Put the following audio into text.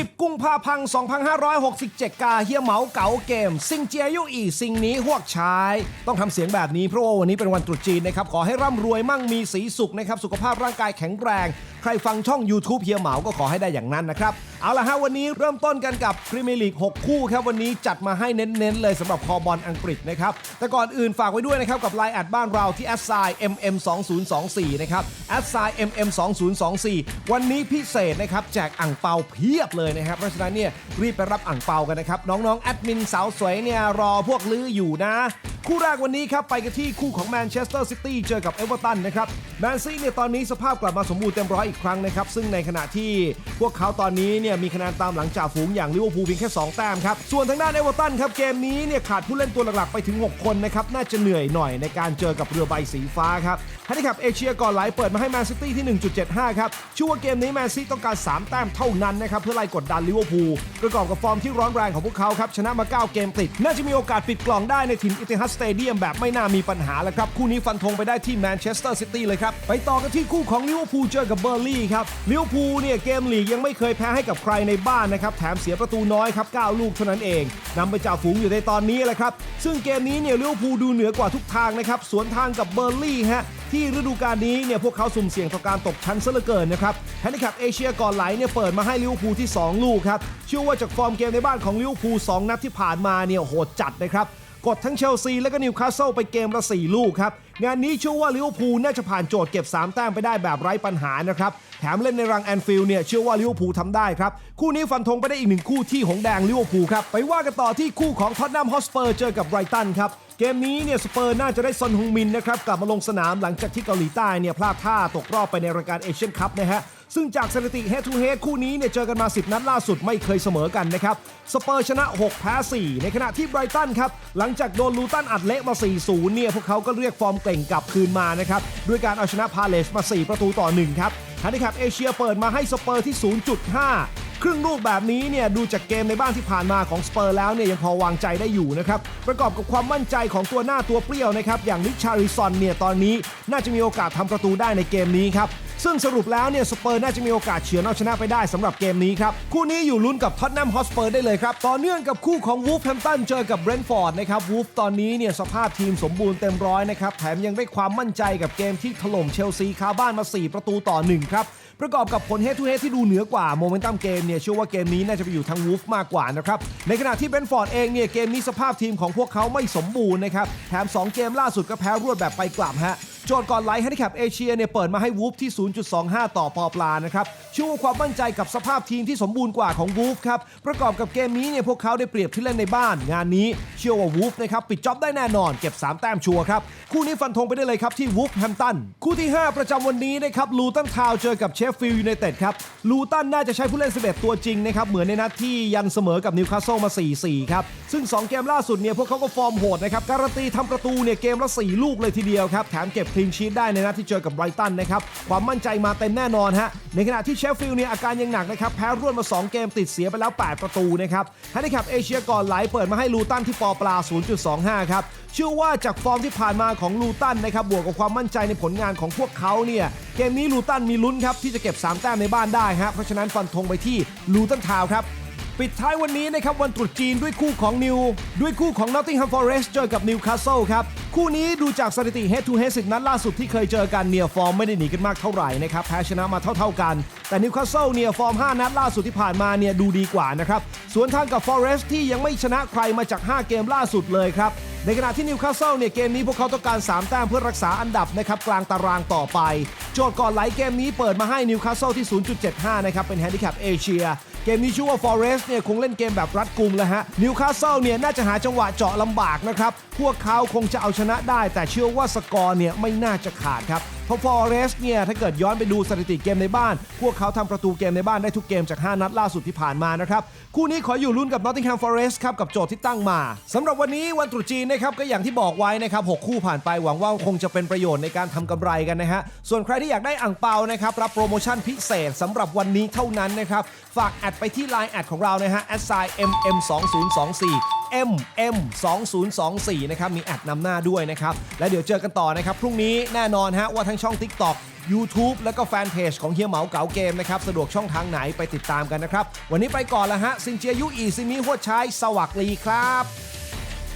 10 กุมภาพันธ์2567 กาเฮียเหมาเก๋าเกม ซิงเจียยุอีสิ่งนี้หวกชาย ต้องทำเสียงแบบนี้เพราะว่าวันนี้เป็นวันตรุษจีนนะครับ ขอให้ร่ำรวยมั่งมีสีสุขนะครับ สุขภาพร่างกายแข็งแรง ใครฟังช่อง YouTube เฮียเหมาก็ขอให้ได้อย่างนั้นนะครับ เอาละฮะวันนี้เริ่มต้นกันกับพรีเมียร์ลีก 6 คู่ครับวันนี้จัดมาให้เน้นๆเลยสำหรับคอบอลอังกฤษนะครับแต่ก่อนอื่นฝากไว้ด้วยนะครับกับไลน์แอดบ้านเราที่ s i mm 2 0 2 4นะครับ s i mm 2 0 2 4วันนี้พิเศษนะครับแจกอ่างเปาเพียบเลยนะครับ เพราะฉะนั้นเนี่ยรีบไปรับอ่างเปากันนะครับ น้องๆ แอดมินสาวสวยเนี่ยรอพวกลื้ออยู่นะ คู่แรกวันนี้ครับไปกันที่คู่ของแมนเชสเตอร์ซิตี้เจอกับเอเวอร์ตันนะครับแมนซีเนี่ยตอนนี้สภาพกลับมาสมบูรณ์เต็มร้อยอีกครั้งนะครับ ซึ่งในขณะที่พวกเขาตอนนี้เนี่ยมีคะแนนตามหลังจากฝูงอย่างลิเวอร์พูลเพียงแค่ 2 แต้มครับ ส่วนทางด้านเอเวอร์ตันครับเกมนี้เนี่ยขาดผู้เล่นตัวหลักๆไปถึง 6 คนนะครับน่าจะเหนื่อยหน่อยในการเจอกับเรือใบสีฟ้าครับฮันนี่ครับเอเชียก่อนไหลเปิดมาให้แมนซิตี้ที่ 1.75 ครับชื่อว่าเกมนี้แมนซีต้องการ 3 แต้มเท่านั้นนะครับเพื่อไล่กดดันลิเวอร์พูลประกอบกับฟอร์มที่ร้อนแรงของพวกเขาครับ ชนะมา 9 เกมติด น่าจะมีโอกาสปิดกล่องได้ในถิ่นอิติฮัดสเตเดียมแบบไม่น่ามีปัญหาแล้วครับ คู่นี้ฟันธงไปได้ที่แมนเชสเตอร์ซิตี้เลยครับ ไปต่อกันที่คู่ของลิเวอร์พูลเจอกับเบอร์ลี่ครับลิเวอร์พูลเนี่ยเกมลีกยังไม่เคยแพ้ให้กับใครในบ้านนะครับแถมเสียประตูน้อยครับ9ลูกเท่านั้นเองนำไปจ่าฝูงอยู่ในตอนนี้แหละครับซึ่งเกมนี้เนี่ยลิเวอร์พูลดูเหนือกว่าทุกทางนะครับสวนทางกับเบอร์ลี่ฮะ ที่ฤดูกาลนี้เนี่ยพวกเขาสุ่มเสี่ยงต่อการตกชั้นซะเหลือเกินนะครับแฮนดิแคปเอเชียก่อนไหลเนี่ยเปิดมาให้ลิเวอร์พูลที่ 2 ลูกครับเชื่อว่าจากฟอร์มเกมในบ้านของลิเวอร์พูล2นัดที่ผ่านมาเนี่ยโหดจัดนะครับกดทั้งเชลซีและก็นิวคาสเซิลไปเกมละ 4 ลูกครับ งานนี้เชื่อว่าลิเวอร์พูลน่าจะผ่านโจทย์เก็บ 3 แต้มไปได้แบบไร้ปัญหานะครับ แถมเล่นในรังแอนฟิลด์เนี่ยเชื่อว่าลิเวอร์พูลทำได้ครับ คู่นี้ฟันธงไปได้อีกหนึ่งคู่ที่หงแดงลิเวอร์พูลครับ ไปว่ากันต่อที่คู่ของท็อตแนมฮอสเปอร์เจอกับไบรตันครับ เกมนี้เนี่ยสเปอร์น่าจะได้ซอนฮงมินนะครับกลับมาลงสนามหลังจากที่เกาหลีใต้เนี่ยพลาดท่าตกรอบไปในรายการเอเชียนคัพนะฮะซึ่งจากสถิติ head to head คู่นี้เนี่ยเจอกันมา 10 นัดล่าสุดไม่เคยเสมอกันนะครับ สเปอร์ชนะ 6 แพ้ 4 ในขณะที่ไบรตันครับ หลังจากโดนลูตันอัดเละมา 4-0 เนี่ย พวกเขาก็เรียกฟอร์มเก่งกลับคืนมานะครับ ด้วยการเอาชนะพาเลสมา 4 ประตูต่อ 1 ครับฮันดิแคปเอเชียเปิดมาให้สเปอร์ที่ 0.5 ครึ่งลูกแบบนี้เนี่ยดูจากเกมในบ้านที่ผ่านมาของสเปอร์แล้วเนี่ยยังพอวางใจได้อยู่นะครับประกอบกับความมั่นใจของตัวหน้าตัวเปรี้ยวนะครับอย่างนิชาริซอนเนี่ยตอนนี้น่าจะมีโอกาสทำประตูได้ในเกมนี้ครับ ซึ่งสรุปแล้วเนี่ยสเปอร์น่าจะมีโอกาสเฉือนเอาชนะไปได้สำหรับเกมนี้ครับ คู่นี้อยู่ลุ้นกับท็อตแนมฮอสเปอร์ได้เลยครับ ต่อเนื่องกับคู่ของวูฟแฮมตันเจอกับเบรนท์ฟอร์ดนะครับวูฟตอนนี้เนี่ยสภาพทีมสมบูรณ์เต็มร้อยนะครับแถมยังได้ความมั่นใจกับเกมที่ถล่มเชลซีคาบ้านมา 4 ประตูต่อ 1 ครับประกอบกับผลเฮดทูเฮดที่ดูเหนือกว่าโมเมนตัมเกมเนี่ยเชื่อว่าเกมนี้น่าจะไปอยู่ทางวูฟมากกว่านะครับในขณะที่เบนฟอร์ดเองเนี่ยเกมนี้สภาพทีมของพวกเขาไม่สมบูรณ์นะครับแถม 2 เกมล่าสุดก็แพ้รวดแบบไปกลับฮะ โจทย์ก่อนไลท์แฮนดิแคปเอเชียเนี่ยเปิดมาให้วูฟที่ 0.25 ต่อปอปลานะครับชื่อว่าความมั่นใจกับสภาพทีมที่สมบูรณ์กว่าของวูฟครับ ประกอบกับเกมนี้เนี่ยพวกเขาได้เปรียบที่เล่นในบ้าน งานนี้เชื่อว่าวูฟนะครับปิดจ็อบได้แน่นอน เก็บ 3 แต้มชัวร์ครับ คู่นี้ฟันธงไปได้เลยครับที่วูฟแฮมตัน คู่ที่ 5 ประจำวันนี้นะครับลูตันทาวเจอกับเชฟฟิลด์ยูไนเต็ดครับลูตันน่าจะใช้ผู้เล่น 11 ตัวจริงนะครับเหมือนในนัดที่ยันเสมอกับนิวคาสเซิลมา 4-4 ครับซึ่ง 2 เกมล่าสุดเนี่ยพวกเขาก็ฟอร์มโหดนะครับการันตีทำประตูเนี่ยเกมละ 4 ลูกเลยทีเดียวครับแถมเก็บคลีนชีตได้ในนัดที่เจอกับไบรตันนะครับ ความมั่นใจมาเต็มแน่นอนฮะ ในขณะที่เชฟฟิลด์เนี่ยอาการยังหนักนะครับ แพ้รวดมา 2 เกมติดเสียไปแล้ว 8 ประตูนะครับฮันดิแคปเอเชียก่อนไหลเปิดมาให้ลูตันที่ปอปลา 0.25 ครับเชื่อว่าจากฟอร์มที่ผ่านมาของลูตันนะครับบวกกับความมั่นใจในผลงานของพวกเขาเนี่ยเกมนี้ลูตันมีลุ้นครับที่จะเก็บ 3 แต้มในบ้านได้ฮะเพราะฉะนั้นฟันธงไปที่ลูตันทาวครับปิดท้ายวันนี้นะครับวันตรุษจีนด้วยคู่ของนิว ด้วยคู่ของ Nottingham Forest เจอกับ Newcastle ครับ คู่นี้ดูจากสถิติ head to head สินัดล่าสุดที่เคยเจอกันเนียฟอร์มไม่ได้หนีกันมากเท่าไหร่นะครับแพ้ชนะมาเท่าๆกัน แต่ Newcastle เนียฟอร์ม 5 นัดล่าสุดที่ผ่านมาเนี่ยดูดีกว่านะครับสวนทางกับ Forest ที่ยังไม่ชนะใครมาจาก 5 เกมล่าสุดเลยครับ ในขณะที่นิวคาสเซิลเนี่ยเกมนี้พวกเขาต้องการ 3 แต้มเพื่อรักษาอันดับนะครับกลางตารางต่อไป โจทย์ก่อนไหลเกมนี้เปิดมาให้นิวคาสเซิลที่ 0.75 นะครับเป็นแฮนดิแคปเอเชีย เกมนี้ชื่อว่า Forest เนี่ยคงเล่นเกมแบบรัดกุมแล้วฮะนิวคาสเซิลเนี่ยน่าจะหาจังหวะเจาะลำบากนะครับ พวกเขาคงจะเอาชนะได้ แต่เชื่อว่าสกอร์เนี่ยไม่น่าจะขาดครับเพราะ Forest เนี่ยถ้าเกิดย้อนไปดูสถิติเกมในบ้าน พวกเขาทำประตูเกมในบ้านได้ทุกเกมจาก 5 นัดล่าสุดที่ผ่านมานะครับคู่นี้ขออยู่ลุ้นกับ Nottingham Forest ครับกับโจทย์ที่ตั้งมาสำหรับวันนี้วันตรุษจีนนะครับก็อย่างที่บอกไว้นะครับ6คู่ผ่านไปหวังว่าคงจะเป็นประโยชน์ในการทำกำไรกันนะฮะส่วนใครที่อยากได้อ่างเปานะครับรับโปรโมชั่นพิเศษสำหรับวันนี้เท่านั้นนะครับฝากแอดไปที่ Line แอดของเรานะฮะ s i m m 2 0 2 4 MM 2024นะครับ มีแอดนำหน้าด้วยนะครับ และเดี๋ยวเจอกันต่อนะครับ พรุ่งนี้แน่นอนฮะว่าทั้งช่อง TikTok YouTube แล้วก็แฟนเพจของเฮียเหมาเก๋าเกมนะครับ สะดวกช่องทางไหนไปติดตามกันนะครับ วันนี้ไปก่อนละฮะซิงเจียยุอีซินีหัวใช้สวัสดีครับ